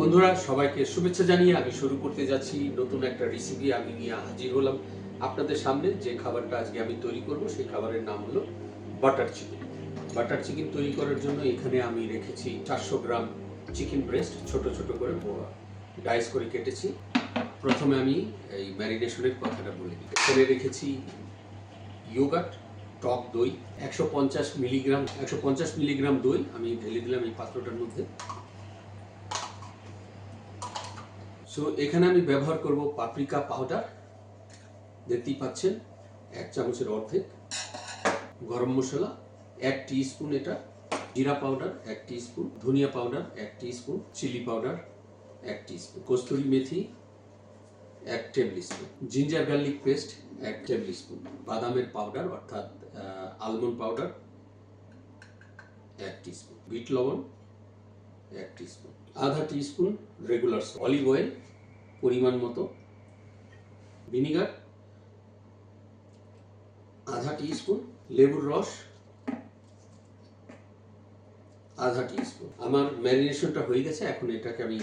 বন্ধুরা, সবাইকে শুভেচ্ছা জানিয়ে আমি শুরু করতে যাচ্ছি। নতুন একটা রেসিপি আমি নিয়ে হাজির হলাম আপনাদের সামনে। যে খাবারটা আজকে আমি তৈরি করব, সেই খাবারের নাম হলো বাটার চিকেন বাটার চিকেন তৈরি করার জন্য এখানে আমি রেখেছি চারশো গ্রাম চিকেন ব্রেস্ট ছোট ছোট করে ডাইস করে কেটেছি। প্রথমে আমি এই ম্যারিনেশনের কথাটা বলে দিই। এখানে রেখেছি ইয়োগাট টক দই, একশো পঞ্চাশ মিলিগ্রাম একশো পঞ্চাশ মিলিগ্রাম দই আমি ঢেলে দিলাম এই পাত্রটার মধ্যে। সো এখানে আমি ব্যবহার করব পাপরিকা পাউডার দেখতেই পাচ্ছেন, এক চামচের অর্ধেক, গরম মশলা, এক স্পুন এটা, জিরা পাউডার এক স্পুন ধনিয়া পাউডার এক স্পুন চিলি পাউডার এক স্পুন কস্তুরি মেথি, এক table spoon ginger garlic paste এক টেবিল স্পুন বাদামের পাউডার অর্থাৎ আলমন্ড পাউডার এক স্পুন বিট লবণ এক স্পুন আধা স্পুন রেগুলার অলিভ অয়েল পরিমাণ মতো। ভিনিগার আধা স্পুন লেবুর রস, আধা স্পুন আমার ম্যারিনেশনটা হয়ে গেছে, এখন এটাকে আমি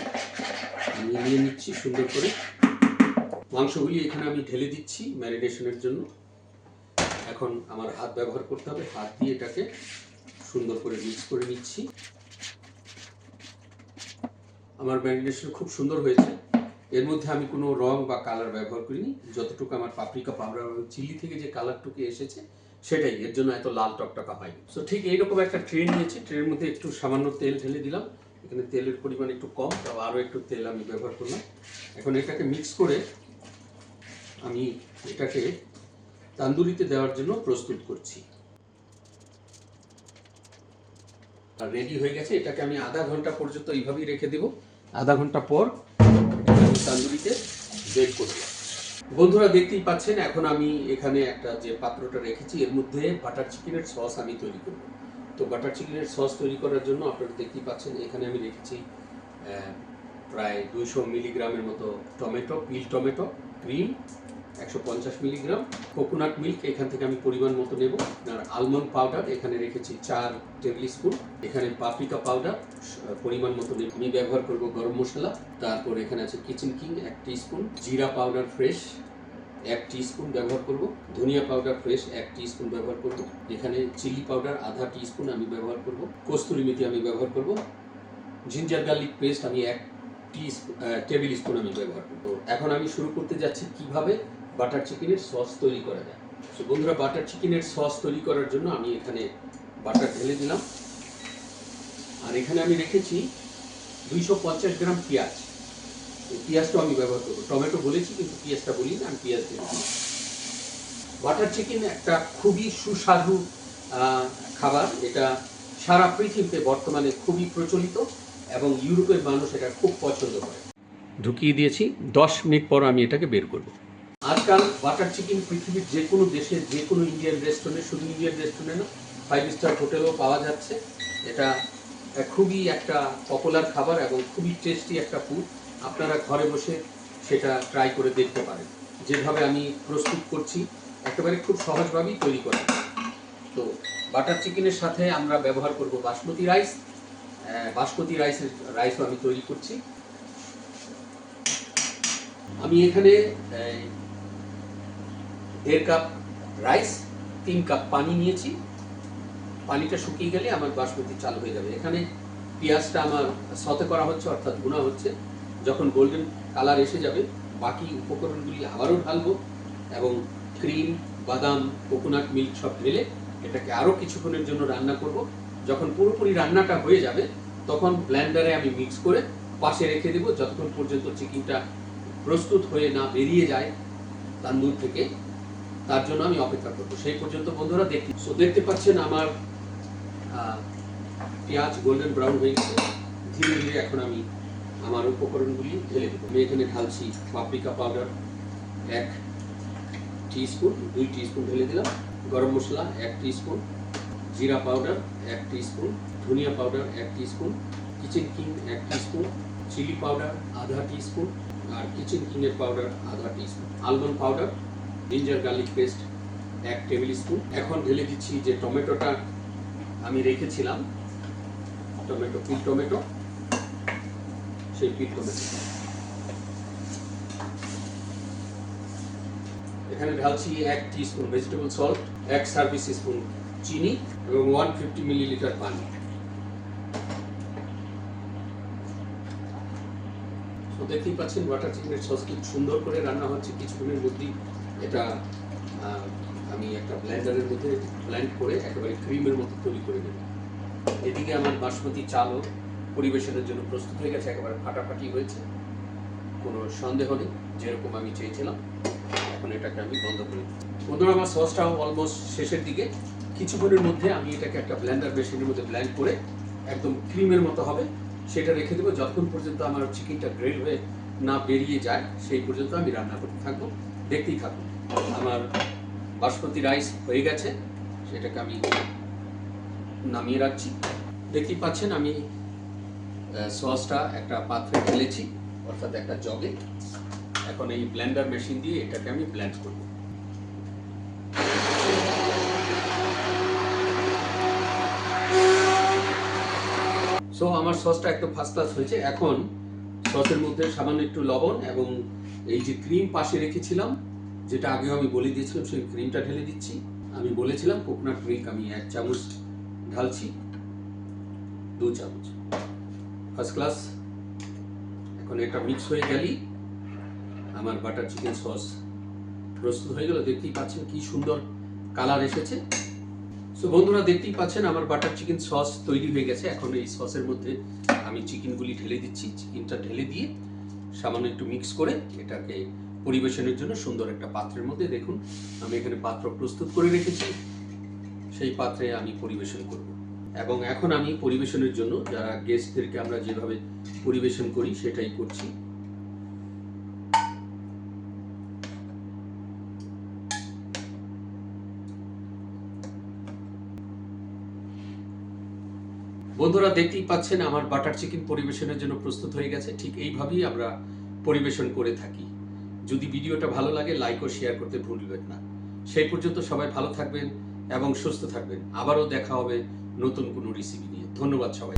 নিয়ে নিচ্ছি সুন্দর করে। মাংসগুলি এখানে আমি ঢেলে দিচ্ছি ম্যারিনেশনের জন্য। এখন আমার হাত ব্যবহার করতে হবে। হাত দিয়ে এটাকে সুন্দর করে মিক্স করে নিচ্ছি। আমার ম্যারিনেশন খুব সুন্দর হয়েছে। এর মধ্যে আমি কোনো রং বা কালার ব্যবহার করিনি। যতটুকু আমার পাপরিকা পাউডার চিলি থেকে যে কালারটুকু এসেছে, সেটাই। এর জন্য এত লাল টকটকা হয়নি। সো ঠিক এইরকম একটা ট্রে নিয়েছি। ট্রের মধ্যে একটু সামান্য তেল ঢেলে দিলাম। এখানে তেলের পরিমাণ একটু কম, তাও আরও একটু তেল আমি ব্যবহার করলাম। এখন এটাকে মিক্স করে আমি এটাকে তান্দুরিতে দেওয়ার জন্য প্রস্তুত করছি। আর রেডি হয়ে গেছে। এটাকে আমি আধা ঘণ্টা পর্যন্ত এইভাবেই রেখে দেব। আধা ঘণ্টা পর তান্দুরিতে বেক করব। বন্ধুরা দেখতেই পাচ্ছেন, এখন আমি এখানে একটা যে পাত্রটা রেখেছি, এর মধ্যে বাটার চিকেনের সস আমি তৈরি করব। তো বাটার চিকেনের সস তৈরি করার জন্য আপনারা দেখতেই পাচ্ছেন, এখানে আমি রেখেছি প্রায় দুইশো মিলিগ্রামের মতো টমেটো, পিল টমেটো, ক্রিম একশো পঞ্চাশ মিলিগ্রাম কোকোনাট মিল্ক এখান থেকে আমি পরিমাণ মতো নেব। আর আলমন্ড পাউডার এখানে রেখেছি চার টেবিল স্পুন এখানে পাপরিকা পাউডার পরিমাণ মতো নেব। আমি ব্যবহার করব গরম মশলা। তারপর এখানে আছে কিচেন কিং এক স্পুন জিরা পাউডার ফ্রেশ এক স্পুন ব্যবহার করব। ধনিয়া পাউডার ফ্রেশ এক স্পুন ব্যবহার করব। এখানে চিলি পাউডার আধা স্পুন আমি ব্যবহার করব। কস্তুরি মেথি আমি ব্যবহার করব। জিঞ্জার গার্লিক পেস্ট আমি এক টেবিল স্পুন আমি ব্যবহার করব। এখন আমি শুরু করতে যাচ্ছি কীভাবে বাটার চিকেনের সস তৈরি করা যায়। তো বন্ধুরা, বাটার চিকেনের সস তৈরি করার জন্য আমি এখানে বাটার ঢেলে দিলাম। আর এখানে আমি রেখেছি দুইশো পঞ্চাশ গ্রাম পেঁয়াজ। পেঁয়াজটাও আমি ব্যবহার করব। টমেটো বলেছি, কিন্তু পেঁয়াজটা বলি না, আমি পেঁয়াজ দিলাম। বাটার চিকেন একটা খুবই সুস্বাদু খাবার। এটা সারা পৃথিবীতে বর্তমানে খুবই প্রচলিত এবং ইউরোপের মানুষ এটা খুব পছন্দ করে। ঢুকিয়ে দিয়েছি। দশ মিনিট পর আমি এটাকে বের করব। আজকাল বাটার চিকেন পৃথিবীর যে কোনো দেশে, যে কোনো ইন্ডিয়ান রেস্টুরেন্টে শুধু ইন্ডিয়ান রেস্টুরেন্টে না ফাইভ স্টার হোটেলেও পাওয়া যাচ্ছে। এটা খুবই একটা পপুলার খাবার এবং খুবই টেস্টি একটা ফুড আপনারা ঘরে বসে সেটা ট্রাই করে দেখতে পারেন। যেভাবে আমি প্রস্তুত করছি, একেবারে খুব সহজভাবেই তৈরি করা তো বাটার চিকেনের সাথে আমরা ব্যবহার করব বাসমতি রাইস বাসমতি রাইসের রাইসও আমি তৈরি করছি। আমি এখানে দেড় কাপ রাইস তিন কাপ পানি নিয়েছি। পানিটা শুকিয়ে গেলে আমার বাসমতি চালু হয়ে যাবে। এখানে পেঁয়াজটা আমার সতে করা হচ্ছে, অর্থাৎ গুঁড়া হচ্ছে। যখন গোল্ডেন কালার এসে যাবে, বাকি উপকরণগুলি আবারও ঢালবো এবং ক্রিম বাদাম কোকোনাট মিল্ক সব ঢেলে এটাকে আরও কিছুক্ষণের জন্য রান্না করব। যখন পুরোপুরি রান্নাটা হয়ে যাবে, তখন ব্ল্যান্ডারে আমি মিক্স করে পাশে রেখে দেবো। যতক্ষণ পর্যন্ত চিকেনটা প্রস্তুত হয়ে না বেরিয়ে যায়, তান্দুর থেকে তার জন্য আমি অপেক্ষা করব। সেই পর্যন্ত বন্ধুরা দেখি সো দেখতে পাচ্ছেন আমার পেঁয়াজ গোল্ডেন ব্রাউন হয়ে গেছে। ধীরে ধীরে এখন আমি আমার উপকরণগুলি ঢেলে দেবো। আমি এখানে ঢালছি পাপরিকা পাউডার এক স্পুন দুই স্পুন ঢেলে দিলাম। গরম মশলা, এক স্পুন জিরা পাউডার এক স্পুন ধনিয়া পাউডার এক স্পুন কিচেন কিং এক স্পুন চিলি পাউডার আধা স্পুন আর কিচেন কিংয়ের পাউডার আধা spoon almond powder ginger garlic paste এক টেবিল স্পুন এখন ঢেলে দিচ্ছি যে টমেটোটা আমি রেখেছিলাম, টমেটো পিল টমেটো। সেই পিটকো মেশিন এখানে ঢালছি এক স্পুন ভেজিটেবল সল্ট এক সার্ভিস স্পুন চিনি এবং ওয়ান ফিফটি মিলিলিটার পানি। দেখতেই পাচ্ছেন, বাটার চিকেনের সস খুব সুন্দর করে রান্না হচ্ছে। কিছুক্ষণের মধ্যেই এটা আমি একটা ব্লেন্ডারের মধ্যে ব্লেন্ড করে একেবারে ক্রিমের মতো তৈরি করে নেব। এদিকে আমার বাসমতি চালও পরিবেশনের জন্য প্রস্তুত হয়ে গেছে, একেবারে ফাটাফাটি হয়েছে। কোনো সন্দেহ নেই, যেরকম আমি চেয়েছিলাম, এখন এটাকে আমি বন্ধ করে বন্ধুরা, আমার সসটাও অলমোস্ট শেষের দিকে। কিছুক্ষণের মধ্যে আমি এটাকে একটা ব্লেন্ডার মেশিনের মধ্যে ব্লেন্ড করে একদম ক্রিমের মতো হবে, সেটা রেখে দেবো। যতক্ষণ পর্যন্ত আমার চিকেনটা গ্রিল হয়ে না বেরিয়ে যায়, সেই পর্যন্ত আমি রান্না করতে থাকব। দেখতেই থাকব আমার বাসমতি রাইস হয়ে গেছে, সেটাকে আমি নামিয়ে রাখছি। দেখতেই পাচ্ছেন আমি সসটা একটা পাত্রে ঢেলেছি, অর্থাৎ একটা জগে। এখন এই ব্লেন্ডার মেশিন দিয়ে এটাকে আমি ব্লেন্ড করব। সো আমার সসটা একদম ফার্স্ট ক্লাস হয়েছে। এখন সসের মধ্যে সামান্য একটু লবণ এবং এই যে ক্রিম পাশে রেখেছিলাম যেটা আগেও আমি বলে দিয়েছিলাম, সেই ক্রিমটা ঢেলে দিচ্ছি। আমি বলেছিলাম কোকোনাট মিল্ক আমি এক চামচ ঢালছি, দু চামচ। ফার্স্ট ক্লাস এখন এটা মিক্স হয়ে গেলেই আমার বাটার চিকেন সস প্রস্তুত হয়ে গেল, দেখতেই পাচ্ছেন কি সুন্দর কালার এসেছে। সো বন্ধুরা, দেখতেই পাচ্ছেন আমার বাটার চিকেন সস তৈরি হয়ে গেছে। এখন এই সসের মধ্যে আমি চিকেনগুলি ঢেলে দিচ্ছি। চিকেনটা ঢেলে দিয়ে সামান্য একটু মিক্স করে এটাকে পরিবেশনের জন্য সুন্দর একটা পাত্রের মধ্যে দেখুন। আমি এখানে পাত্র প্রস্তুত করে রেখেছি। সেই পাত্রে আমি পরিবেশন করব। এবং এখন আমি পরিবেশনের জন্য যারা গেস্টদেরকে আমরা যেভাবে পরিবেশন করি, সেটাই করছি। বন্ধুরা, দেখতেই পাচ্ছেন, আমার বাটার চিকেন পরিবেশনের জন্য প্রস্তুত হয়ে গেছে। ঠিক এইভাবেই আমরা পরিবেশন করে থাকি। যদি ভিডিওটা ভালো লাগে লাইক ও শেয়ার করতে ভুলবেন না। সেই পর্যন্ত সবাই ভালো থাকবেন এবং সুস্থ থাকবেন। আবারও দেখা হবে নতুন কোনো রেসিপি নিয়ে। ধন্যবাদ সবাই